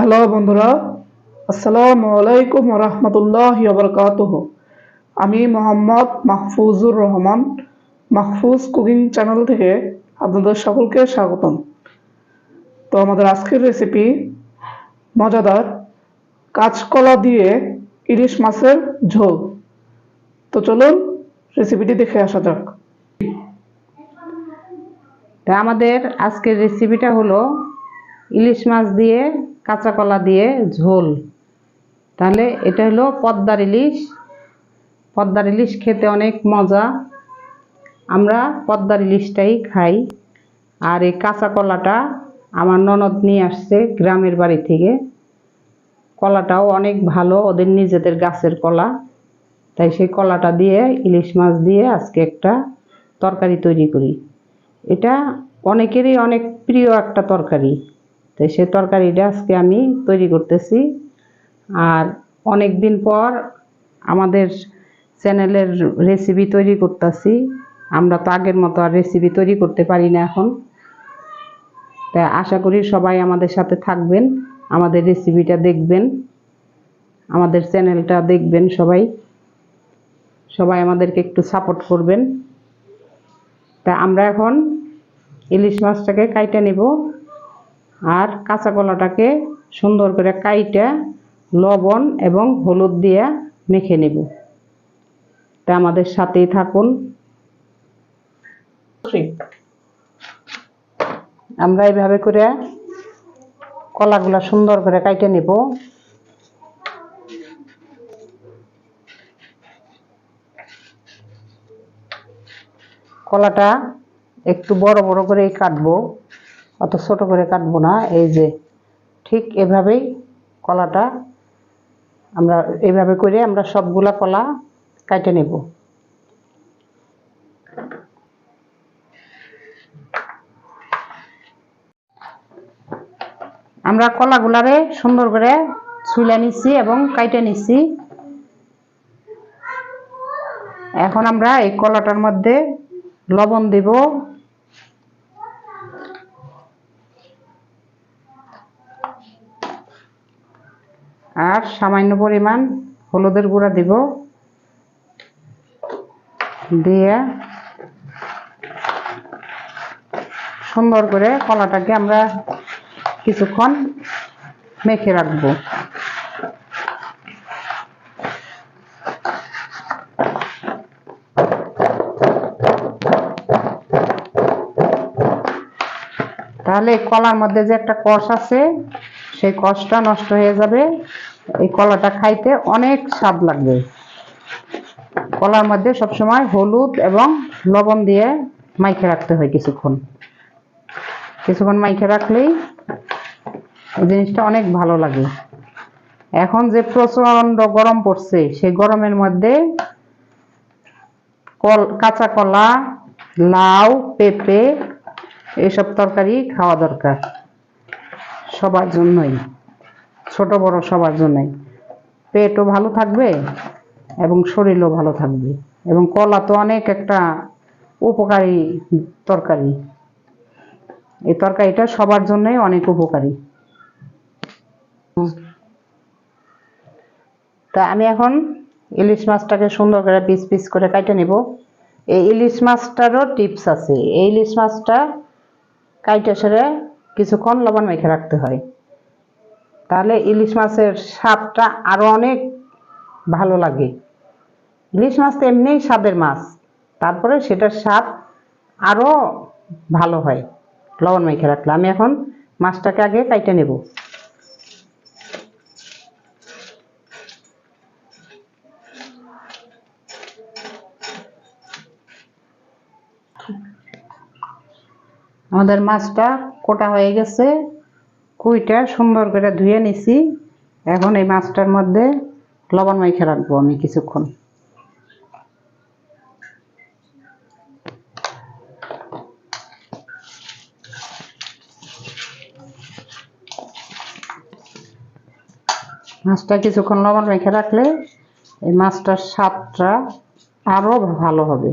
Hello বন্ধুরা, আসসালামু আলাইকুম রহমতুল্লাহ বরকাতহ। আমি মোহাম্মদ মাহফুজুর রহমান, মাহফুজ কুকিং চ্যানেল থেকে আপনাদের সকলকে স্বাগতম। তো আমাদের আজকের রেসিপি মজাদার কাঁচকলা দিয়ে ইলিশ মাছের ঝোল। তো চলুন রেসিপিটি দেখে আসা যাক। আমাদের আজকের রেসিপিটা হলো ইলিশ মাছ দিয়ে, কাঁচা কলা দিয়ে ঝোল। তাহলে এটা হলো পদ্মার ইলিশ। পদ্মার ইলিশ খেতে অনেক মজা। আমরা পদ্মার ইলিশটাই খাই। আর এই কাঁচা কলাটা আমার ননদ নিয়ে আসছে গ্রামের বাড়ি থেকে। কলাটাও অনেক ভালো, ওদের নিজেদের গাছের কলা। তাই সেই কলাটা দিয়ে, ইলিশ মাছ দিয়ে আজকে একটা তরকারি তৈরি করি। এটা অনেকেরই অনেক প্রিয় একটা তরকারি। তাই সে তরকারিটা আজকে আমি তৈরি করতেছি। আর অনেক দিন পর আমাদের চ্যানেলের রেসিপি তৈরি করতেছি। আমরা তো আগের মতো আর রেসিপি তৈরি করতে পারি না এখন। তা আশা করি সবাই আমাদের সাথে থাকবেন, আমাদের রেসিপিটা দেখবেন, আমাদের চ্যানেলটা দেখবেন সবাই। সবাই আমাদেরকে একটু সাপোর্ট করবেন। তা আমরা এখন ইলিশ মাছটাকে কাইটে নেব। আর কাঁচা কলাটাকে সুন্দর করে কাইটা লবণ এবং হলুদ দিয়ে মেখে নেব। তা আমাদের সাথেই থাকুন। আমরা এইভাবে করে কলাগুলা সুন্দর করে কাইটে নেব। কলাটা একটু বড় বড় করেই কাটবো। অত ছোট করে কাটবো না, এই যে ঠিক এভাবেই কলাটা আমরা এইভাবে করে আমরা সবগুলা কলা কাটে নেব। আমরা কলাগুলারে সুন্দর করে ছুলে নিচ্ছি এবং কাইটে নিচ্ছি এখন আমরা এই কলাটার মধ্যে লবণ দিব। আর সামান্য পরিমাণ হলুদের গুঁড়া দিব। দিয়ে সুন্দর করে কলাটাকে আমরা কিছুক্ষণ মেখে রাখব। তাহলে কলার মধ্যে যে একটা কষ আছে, সেই কষটা নষ্ট হয়ে যাবে। এই কলাটা খাইতে অনেক স্বাদ লাগবে। কলার মধ্যে সবসময় হলুদ এবং লবণ দিয়ে মাইখে রাখতে হয় কিছুক্ষণ। কিছুক্ষণ মাইখে রাখলেই এই জিনিসটা অনেক ভালো লাগে। এখন যে প্রচণ্ড গরম পড়ছে, সেই গরমের মধ্যে কল, কাঁচা কলা, লাউ, পেঁপে এইসব তরকারি খাওয়া দরকার। সবার জন্যই। ছোট বড় সবার জন্যই। পেটও ভালো থাকবে এবং শরীরও ভালো থাকবে। এবং কলা তো অনেক একটা উপকারী তরকারি। এই তরকারিটা সবার জন্যই অনেক উপকারী। তা আমি এখন ইলিশ মাছটাকে সুন্দর করে পিস পিস করে কাটে নেব। এই ইলিশ মাছটারও টিপস আছে। এই ইলিশ মাছটা কাইটে সেরে কিছুক্ষণ লবণ মেখে রাখতে হয়। তাহলে ইলিশ মাছের স্বাদটা আরও অনেক ভালো লাগে। ইলিশ মাছ তো এমনিই স্বাদের মাছ, তারপরে সেটার স্বাদ আরও ভালো হয়। লবণ মেখে রাখলে আমি এখন মাছটাকে আগে কাইটে নেব। আমাদের মাছটা কোটা হয়ে গেছে। কুইটা সুন্দর করে ধুয়ে নিছি। এখন এই মাছটার মধ্যে লবণ মাইখে রাখব আমি কিছুক্ষণ। মাছটা কিছুক্ষণ লবণ মেখে রাখলে এই মাছটার স্বাদটা আরও ভালো হবে।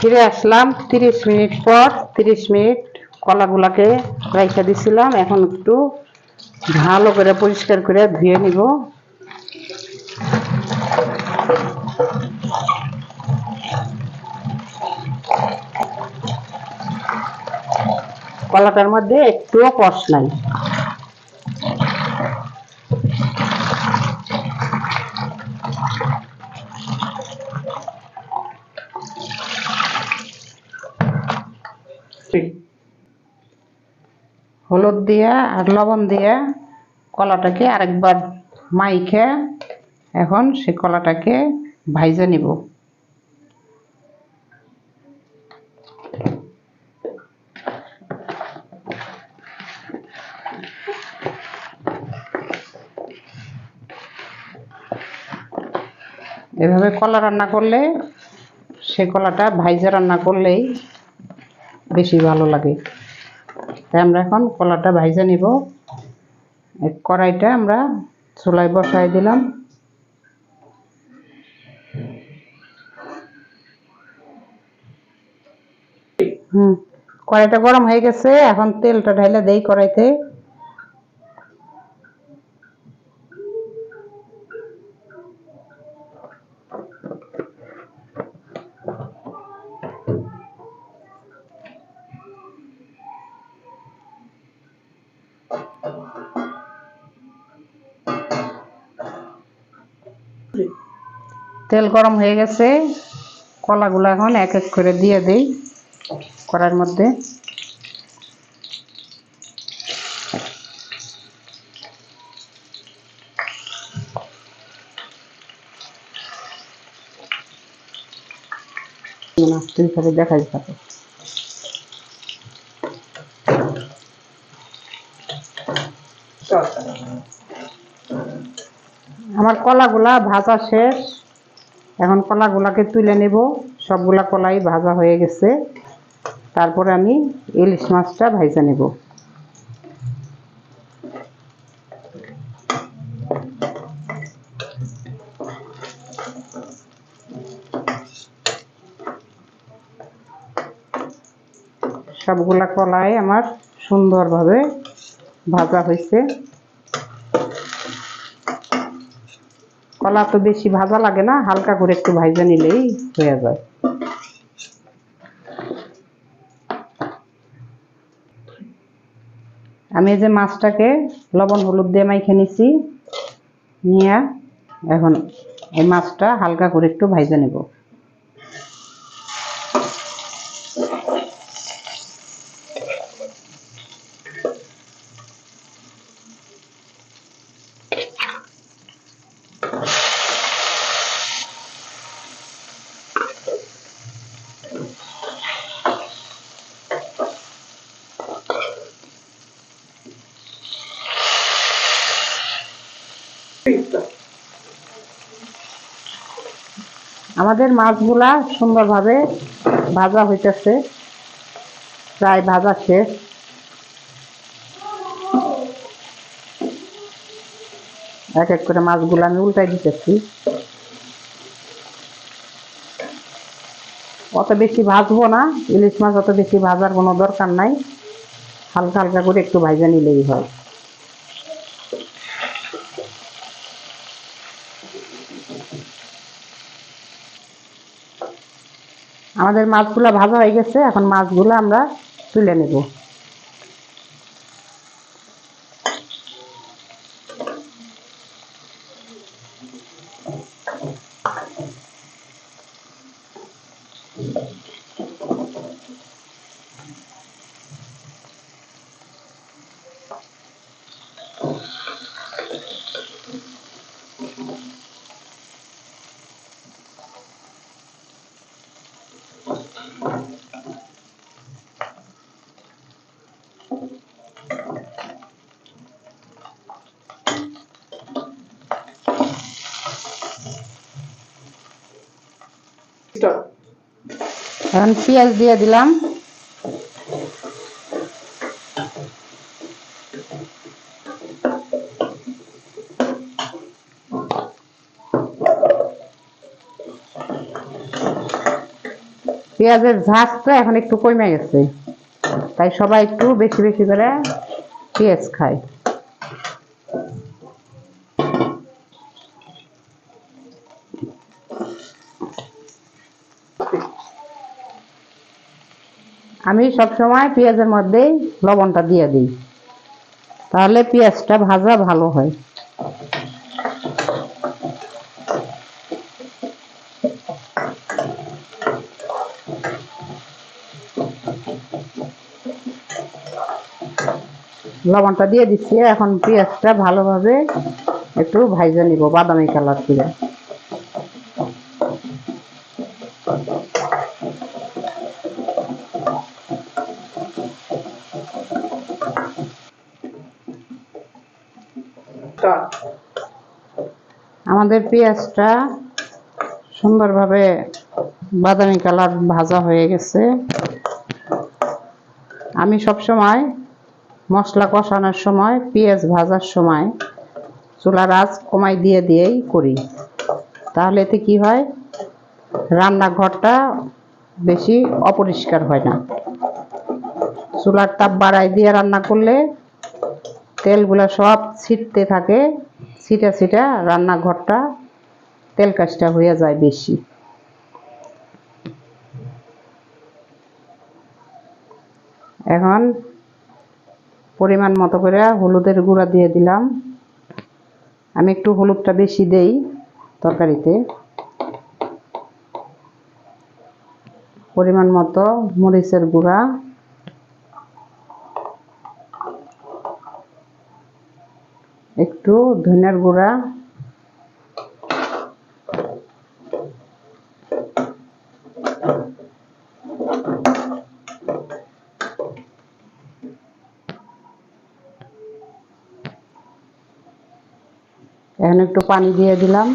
ফিরে আসলাম, তিরিশ মিনিট পর, তিরিশ মিনিট কলাগুলাকে রাইখা দিছিলাম। এখন একটু ভালো করে পরিষ্কার করে ধুয়ে নিব। কলাটার মধ্যে একটুও কষ নাই। হলুদ দিয়ে আর লবণ দিয়ে কলাটাকে আরেকবার মাইখে এখন সে কলাটাকে ভাইজে নিব। এভাবে কলা রান্না করলে, সে কলাটা ভাইজে রান্না করলেই বেশি ভালো লাগে। তাই আমরা এখন কলাটা ভাইজে নিব। কড়াইটা আমরা চুলায় বসাই দিলাম। হুম, কড়াইটা গরম হয়ে গেছে, এখন তেলটা ঢাইলে দেই কড়াইতে। তেল গরম হয়ে গেছে। কলাগুলো এখন এক এক করে দিয়ে দেই কড়াইয়ের মধ্যে। তুই খালি দেখাই থাকে আমার কলাগুলা ভাজা শেষ। এখন কলাগুলাকে তুলে নেব। সবগুলা কলাই ভাজা হয়ে গেছে। তারপরে আমি ইলিশ মাছটা ভাজা নেব। সবগুলা কলাই আমার সুন্দরভাবে ভাজা হয়েছে। কলা তো বেশি ভাজা লাগে না, হালকা করে একটু ভাজা নিলেই হয়ে যায়। আমি যে মাছটাকে লবণ হলুদ দিয়ে মাইখে নিছি, নিয়ে এখন এই মাছটা হালকা করে একটু ভাজা নেব। আমাদের মাছগুলা সুন্দরভাবে ভাজা হইতেছে। প্রায় ভাজা শেষ। এক এক করে মাছগুলো আমি উল্টাই দিতেছি। অত বেশি ভাজবো না। ইলিশ মাছ অত বেশি ভাজার কোনো দরকার নাই। হালকা হালকা করে একটু ভাজা নিলেই হয়। আমাদের মাছগুলো ভাজা হয়ে গেছে এখন মাছগুলো আমরা তুলে নেব। এখন পেঁয়াজ দিয়ে দিলাম। পেঁয়াজের ঝাঁজটা এখন একটু কমে গেছে, তাই সবাই একটু বেশি বেশি করে পেঁয়াজ খায়। আমি সবসময় পেঁয়াজের মধ্যেই লবণটা দিয়ে দিই। তাহলে পেঁয়াজটা ভাজা ভালো হয়। লবণটা দিয়ে দিচ্ছি। এখন পেঁয়াজটা ভালোভাবে একটু ভাইজা নিব, বাদামি কালার করে আমাদের পেঁয়াজটা সুন্দরভাবে বাদামি কালার ভাজা হয়ে গেছে। আমি সব সময় মশলা কষানোর সময়, পেঁয়াজ ভাজার সময় চুলার আঁচ কমাই দিয়ে দিয়েই করি। তাহলে এতে কি হয়? রান্নাঘরটা বেশি অপরিষ্কার হয় না। চুলার তাপ বাড়াই দিয়ে রান্না করলে তেলগুলো সব ছিটতে থাকে। ছিটা ছিটা রান্নাঘরটা তেল কাজটা হয়ে যায় বেশি। এখন পরিমাণ মতো করে হলুদের গুঁড়া দিয়ে দিলাম। আমি একটু হলুদটা বেশি দেই তরকারিতে। পরিমাণ মতো মরিচের গুঁড়া। একটু ধনিয়ার গুঁড়া। এখন একটু পানি দিয়ে দিলাম।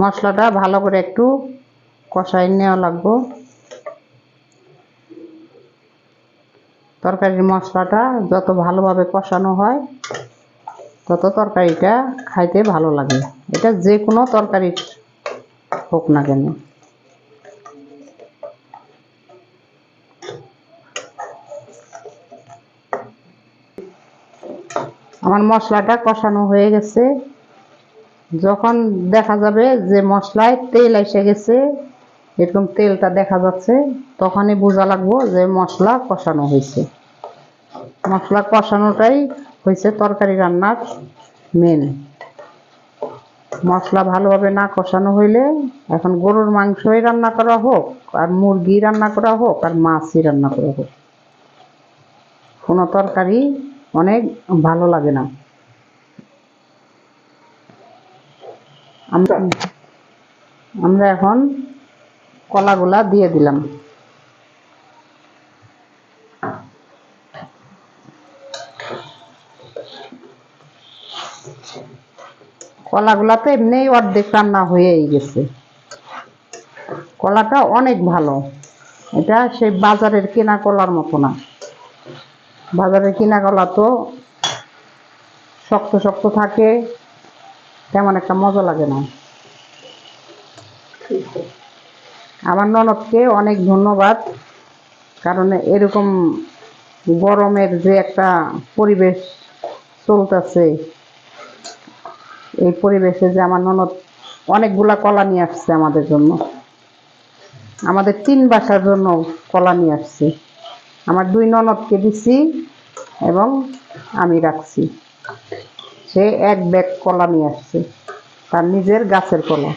মশলাটা ভালো করে একটু কষাই নেওয়া লাগবো। তরকারির মশলাটা যত ভালোভাবে কষানো হয়, তত তরকারিটা খাইতে ভালো লাগে। এটা যে কোনো তরকারি হোক না কেন। আমার মশলাটা কষানো হয়ে গেছে। যখন দেখা যাবে যে মশলায় তেল এসে গেছে, এরকম তেলটা দেখা যাচ্ছে, তখনই বোঝা লাগবো যে মশলা কষানো হয়েছে। মশলা কষানোটাই হয়েছে তরকারি রান্নার মেন মশলা ভালোভাবে না কষানো হইলে এখন গরুর মাংসই রান্না করা হোক, আর মুরগি রান্না করা হোক, আর মাছই রান্না করা হোক। কোনো তরকারি অনেক ভালো লাগে না। আমরা এখন কলাগুলা দিয়ে দিলাম। কলাগুলা তো এমনিই অর্ধেক রান্না হয়েই গেছে। কলাটা অনেক ভালো। এটা সেই বাজারের কেনা কলার মতো না। বাজারের কেনা কলা তো শক্ত শক্ত থাকে। তেমন একটা মজা লাগে না। আমার ননদকে অনেক ধন্যবাদ, কারণ এরকম গরমের যে একটা পরিবেশ চলতেছে, এই পরিবেশে যে আমার ননদ অনেকগুলা কলা নিয়ে আসছে আমাদের জন্য। আমাদের তিন বাসার জন্য কলা নিয়ে আসছে। আমার দুই ননদকে দিছি এবং আমি রাখছি। সে এক ব্যাগ কলা নিয়ে আসছে। তার নিজের গাছের কলা।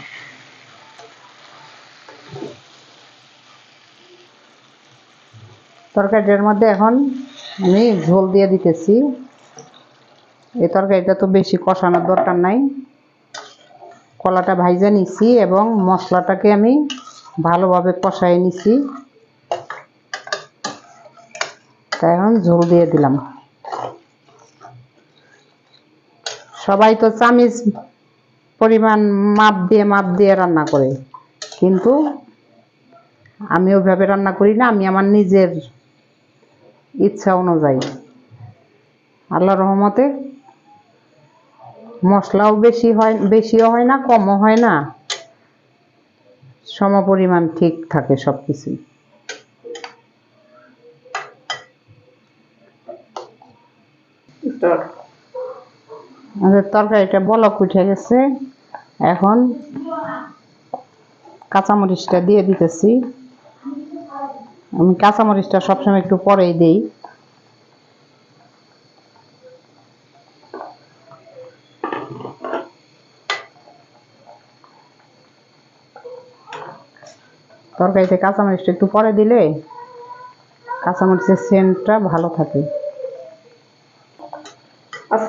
তরকারিটার মধ্যে এখন আমি ঝোল দিয়ে দিতেছি। এই তরকারিটা তো বেশি কষানোর দরকার নাই। কলাটা ভাইজা নিছি এবং মশলাটাকে আমি ভালোভাবে কষাই নিছি। তাই এখন ঝোল দিয়ে দিলাম। সবাই তো চামিচ পরিমাণ মাপ দিয়ে মাপ দিয়ে রান্না করে। কিন্তু আমি ওইভাবে রান্না করি না, আমি আমার নিজের ইচ্ছা অনুযায়ী। আল্লাহ রহমতে মশলাও বেশি হয়, বেশিও হয় না, কমও হয় না। সমপরিমাণ ঠিক থাকে সব কিছুই. আমাদের তরকারিটা বলক উঠে গেছে। এখন কাঁচামরিচটা দিয়ে দিতেছি। আমি কাঁচামরিচটা সবসময় একটু পরেই দিই। তরকারিতে কাঁচামরিচটা একটু পরে দিলে কাঁচামরিচের সেন্টটা ভালো থাকে।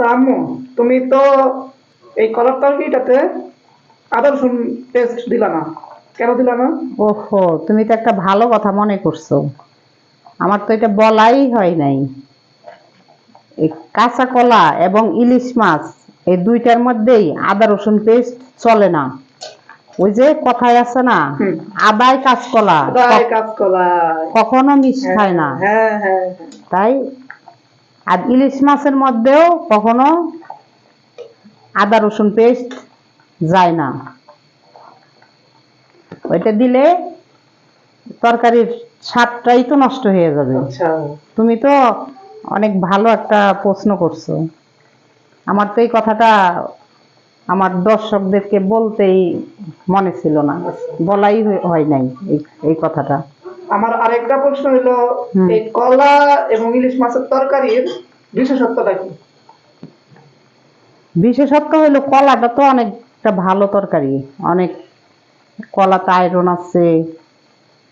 আচ্ছা আম্মু তুমি তো এই কলার তরকারিটাতে আদা রসুন পেস্ট দিলা না। কেন দিলা না? ওহো তুমি তো একটা ভালো কথা মনে করছ। আমার তো এটা বলাই হয় নাই। এই কাঁচা কলা এবং ইলিশ মাছ এই দুইটার মধ্যেই আদা রসুন পেস্ট চলে না। ওই যে কথায় আছে না আদায় কাঁচকলা কখনো মিশ খায় না। হ্যাঁ হ্যাঁ হ্যাঁ। তাই আর ইলিশ মাছের মধ্যেও কখনো আদা রসুন পেস্ট যায় না। ওইটা দিলে তরকারির স্বাদটাই তো নষ্ট হয়ে যাবে। আচ্ছা। তুমি তো অনেক ভালো একটা প্রশ্ন করছ। আমার তো এই কথাটা আমার দর্শকদেরকে বলতেই মনে ছিল না। বলাই হয়- নাই এই কথাটা। আমার আরেকটা প্রশ্ন হলো এই কলা এবং ইলিশ মাছের তরকারির বিশেষত্বটা কি? বিশেষত্ব হলো কলাটা তো অনেকটা ভালো তরকারি। অনেক কলাতে আয়রন আছে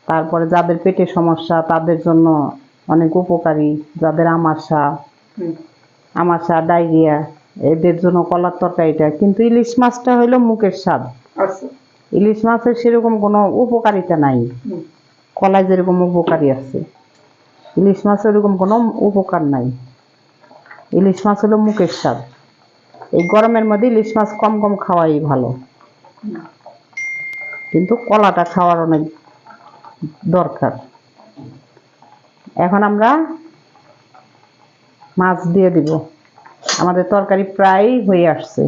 তারপরে যাদের পেটে সমস্যা তাদের জন্য অনেক উপকারী যাদের আমাশা। আমাশা ডায়রিয়া এদের জন্য কলার তরকারিটা। কিন্তু ইলিশ মাছটা হলো মুখের স্বাদ। আচ্ছা। ইলিশ মাছের সেরকম কোনো উপকারিতা নাই। কলায় যেরকম উপকারী আছে। ইলিশ মাছের ওরকম কোনো উপকার নাই। ইলিশ মাছ হলো মুখের স্বাদ। এই গরমের মধ্যে ইলিশ মাছ কম কম খাওয়াই ভালো। কিন্তু কলাটা খাওয়ার অনেক দরকার। এখন আমরা মাছ দিয়ে দিব। আমাদের তরকারি প্রায় হয়ে আসছে।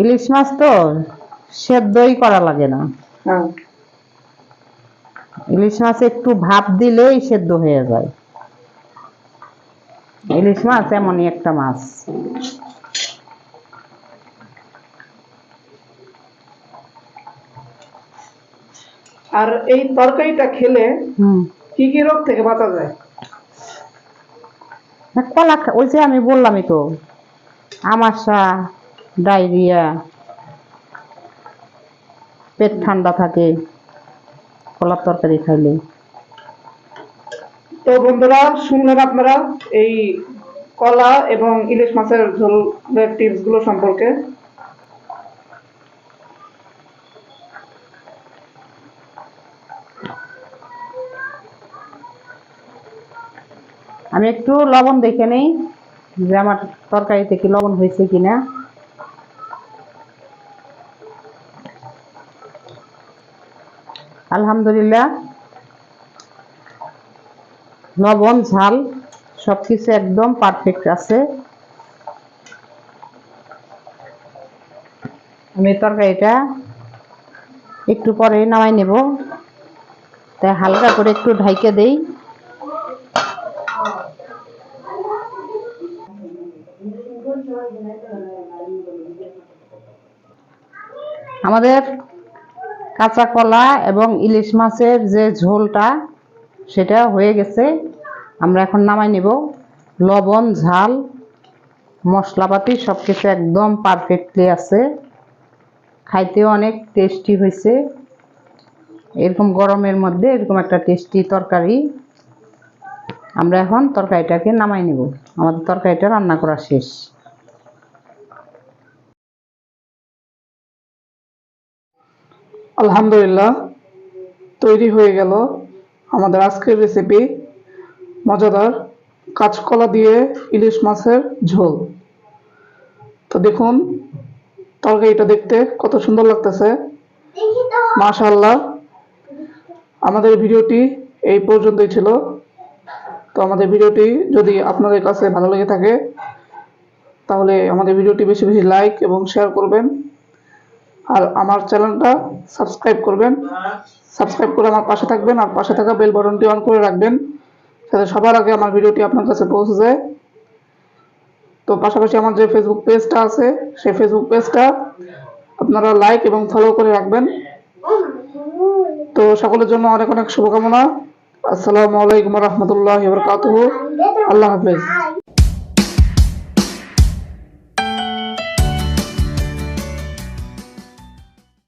ইলিশ মাছ তো সেদ্ধই করা লাগে না। ইলিশ মাছ একটু ভাপ দিলেই সেদ্ধ হয়ে যায়। ইলিশ মাছ এমনই একটা মাছ। আর এই তরকারিটা খেলে হুম। কি কি রোগ থেকে বাঁচা যায়? কলা ওই যে আমি বললামই তো আমাশা ডায়রিয়া পেট ঠান্ডা থাকে কলার তরকারি খাইলে। তো বন্ধুরা শুনলেন আপনারা এই কলা এবং ইলিশ মাছের ঝোলের টিপসগুলো সম্পর্কে? আমি একটু লবণ দেখে নেই যে আমার তরকারিতে কি লবণ হয়েছে কিনা। আলহামদুলিল্লাহ। লবণ, ঝাল, সবকিছু একদম পারফেক্ট আছে। আমি তরকারিটা একটু পরে নামাই নেব। তাই হালকা করে একটু ঢাইকে দেই। আমাদের কাঁচা কলা এবং ইলিশ মাছের যে ঝোলটা, সেটা হয়ে গেছে। আমরা এখন নামাই নেব। লবণ, ঝাল, মশলাপাতি সব কিছু একদম পারফেক্টলি আছে। খাইতেও অনেক টেস্টি হয়েছে। এরকম গরমের মধ্যে এরকম একটা টেস্টি তরকারি। আমরা এখন তরকারিটাকে নামাই নেব। আমাদের তরকারিটা রান্না করা শেষ। আলহামদুলিল্লাহ, তৈরি হয়ে গেল আমাদের আজকের রেসিপি মজাদার কাঁচকলা দিয়ে ইলিশ মাছের ঝোল। তো দেখুন, তরকারিটা দেখতে কত সুন্দর লাগতেছে। মাশাআল্লাহ, আমাদের ভিডিওটি এই পর্যন্তই ছিল। তো আমাদের ভিডিওটি যদি আপনাদের কাছে ভালো লেগে থাকে, তাহলে আমাদের ভিডিওটি বেশি বেশি লাইক এবং শেয়ার করবেন। আর আমার চ্যানেলটা সাবস্ক্রাইব করবেন। সাবস্ক্রাইব করে আমার পাশে থাকবেন আর পাশে থাকা বেল বাটনটি অন করে রাখবেন, যাতে সবার আগে আমার ভিডিওটি আপনার কাছে পৌঁছে যায়। তো পাশাপাশি আমার যে ফেসবুক পেজটা আছে, সেই ফেসবুক পেজটা আপনারা লাইক এবং ফলো করে রাখবেন। তো সকলের জন্য অনেক অনেক শুভকামনা। আসসালামু আলাইকুম রহমতুল্লাহ আল্লাহ হাফেজ।